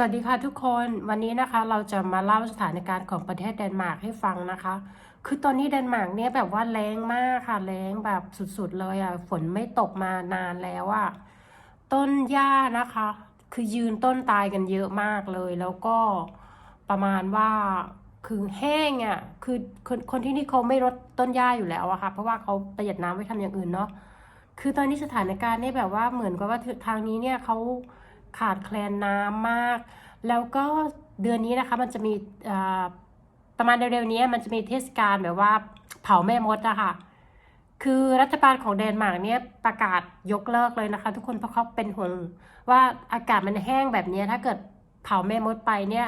สวัสดีค่ะทุกคนวันนี้นะคะเราจะมาเล่าสถานการณ์ของประเทศเดนมาร์กให้ฟังนะคะ คือตอนนี้เดนมาร์กเนี่ยแบบว่าแรงมากค่ะแรงแบบสุดๆเลยอะฝนไม่ตกมานานแล้วอะต้นหญ้านะคะ คือยืนต้นตายกันเยอะมากเลย แล้วก็ประมาณว่าคือแห้งอะคือคนคนที่นี่เขาไม่รดต้นหญ้าอยู่แล้วอะค่ะ เพราะว่าเขาประหยัดน้ำไว้ทำอย่างอื่นเนาะคือตอนนี้สถานการณ์เนี่ยแบบว่าเหมือนกับว่าทางนี้เนี่ยเขา ขาดแคลนน้ำมาก แล้วก็เดือนนี้นะคะมันจะมีประมาณเร็วๆนี้มันจะมีเทศกาลแบบว่าเผาแม่มดอะค่ะคือรัฐบาลของเดนมาร์กเนี่ยประกาศยกเลิกเลยนะคะ ทุกคนเพราะเขาเป็นห่วงว่าอากาศมันแห้งแบบนี้ถ้าเกิดเผาแม่มดไปเนี่ย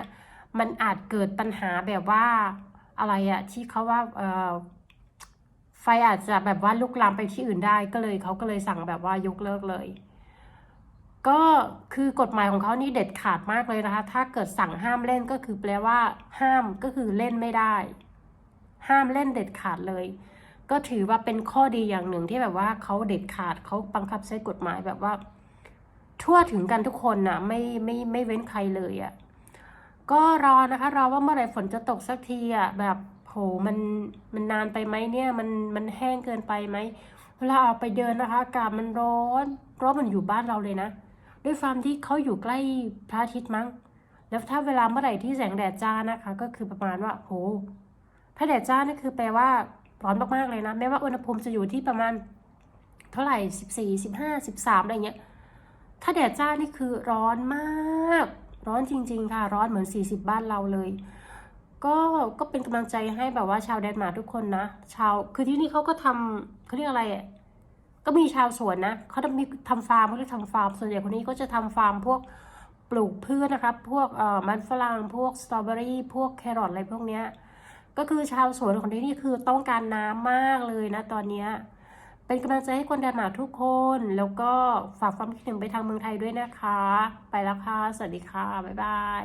มันอาจเกิดปัญหาแบบว่าอะไรอะที่เขาว่าเอ่อไฟอาจจะแบบว่าลุกลามไปที่อื่นได้ก็เลยเขาก็เลยสั่งแบบว่ายกเลิกเลย ก็คือกฎหมายของเขานี่เด็ดขาดมากเลยนะคะ ถ้าเกิดสั่งห้ามเล่นก็คือแปลว่า ห้ามก็คือเล่นไม่ได้ ห้ามเล่นเด็ดขาดเลย ก็ถือว่าเป็นข้อดีอย่างหนึ่งที่แบบว่าเขาเด็ดขาดเขาบังคับใช้กฎหมายแบบว่า ทั่วถึงกันทุกคนนะไม่ไม่ไม่เว้นใครเลยอะ่ะก็รอนะคะรอว่าเมื่อไหร่ฝนจะตกสักทีอะแบบโหมันมันนานไปไหมเนี่ยมันมันแห้งเกินไปไหมเวลาออกไปเดินนะคะอากาศมันร้อนร้อนเหมันอยู่บ้านเราเลยนะ ด้วยความที่เขาอยู่ใกล้พระอาทิตย์มั้ง แล้วถ้าเวลาเมื่อไหร่ที่แสงแดดจ้านะคะ ก็คือประมาณว่าโหถ้าแดดจ้านี่คือแปลว่าร้อนมากๆเลยนะแม้ว่าอุณหภูมิจะอยู่ที่ประมาณเท่าไหร่สิบสี่สิบห้าสิบสามอะไรเงี้ยถ้าแดดจ้านี่คือร้อนมาก ร้อนจริง ๆ ค่ะ ร้อนเหมือน40บ้านเราเลยก็ก็เป็นกำลังใจให้แบบว่าชาวเดนมาร์กทุกคนนะ ชาวคือที่นี่เขาก็ทำเขาเรียกอะไรอะ ก็มีชาวสวนนะเขาจะมีทำฟาร์มเขาเรียกทำฟาร์มส่วนใหญ่คนนี้ก็จะทำฟาร์มพวกปลูกพืชนะครับ พวกเอ่อมันฝรั่งพวกสตรอเบอรี่พวกแครอทอะไรพวกเนี้ยก็คือชาวสวนของที่นี่คือต้องการน้ำมากเลยนะตอนเนี้ยเป็นกำลังใจให้คนเดนมาร์กทุกคน แล้วก็ฝากความคิดถึงไปทางเมืองไทยด้วยนะคะ ไปแล้วค่ะ สวัสดีค่ะ บ๊ายบาย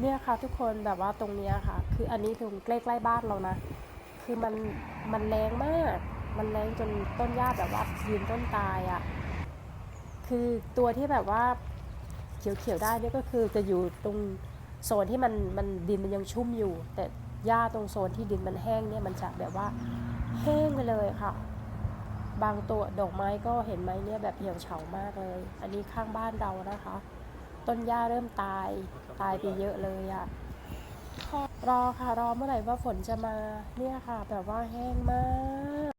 เนี่ยค่ะทุกคนแบบว่าตรงเนี้ยค่ะ คืออันนี้ตรงใกล้ๆบ้านเรานะ คือมันมันแรงมาก มันแรงจนต้นหญ้าแบบว่ายืนต้นตายอะ่ะ คือตัวที่แบบว่าเขียวๆได้เนี่ยก็คือจะอยู่ตรงโซนที่มันมันดินมันยังชุ่มอยู่ แต่หญ้าตรงโซนที่ดินมันแห้งเนี่ยมันจะแบบว่าแห้งไปเลยค่ะ บางตัวดอกไม้ก็เห็นไหมเนี่ยแบบเหี่ยวเฉามากเลย อันนี้ข้างบ้านเรานะคะ ต้นหญ้าเริ่มตายตายไปเยอะเลยอะรอค่ะรอเมื่อไหร่ว่าฝนจะมาเนี่ยค่ะ แบบว่าแห้งมาก